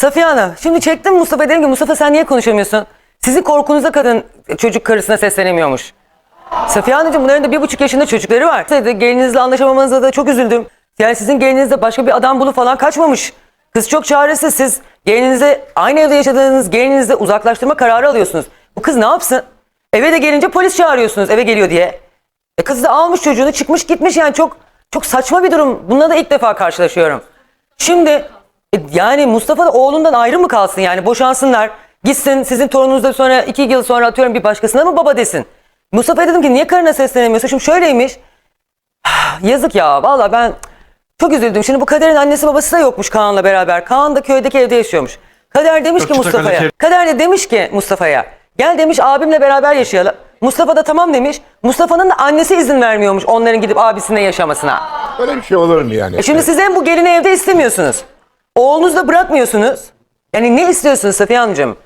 Safiye Hanım şimdi çektim Mustafa dedim ki Mustafa sen niye konuşamıyorsun? Sizin korkunuza kadın çocuk karısına seslenemiyormuş. Safiye Hanımcığım bunların da bir buçuk yaşında çocukları var. Gelininizle anlaşamamanıza da çok üzüldüm. Yani sizin gelininiz de başka bir adam bulup falan kaçmamış. Kız çok çaresiz. Siz gelininize aynı evde yaşadığınız gelininizle uzaklaştırma kararı alıyorsunuz. Bu kız ne yapsın? Eve de gelince polis çağırıyorsunuz eve geliyor diye. E kız da almış çocuğunu çıkmış gitmiş yani çok çok saçma bir durum. Bununla da ilk defa karşılaşıyorum. Şimdi e, yani Mustafa da oğlundan ayrı mı kalsın yani boşansınlar. Gitsin sizin torununuz da sonra iki yıl sonra atıyorum bir başkasına mı baba desin. Mustafa'ya dedim ki niye karına seslenemiyorsun? Şimdi şöyleymiş. Yazık ya valla ben çok üzüldüm. Şimdi bu Kader'in annesi babası da yokmuş Kaan'la beraber. Kaan da köydeki evde yaşıyormuş. Kader demiş ki Mustafa'ya. Kader de demiş ki Mustafa'ya. Gel demiş abimle beraber yaşayalım. Mustafa da tamam demiş. Mustafa'nın da annesi izin vermiyormuş onların gidip abisine yaşamasına. Öyle bir şey olur mu yani? E şimdi siz hem bu gelini evde istemiyorsunuz. Oğlunuzu da bırakmıyorsunuz. Yani ne istiyorsunuz Safiye Hanımcığım?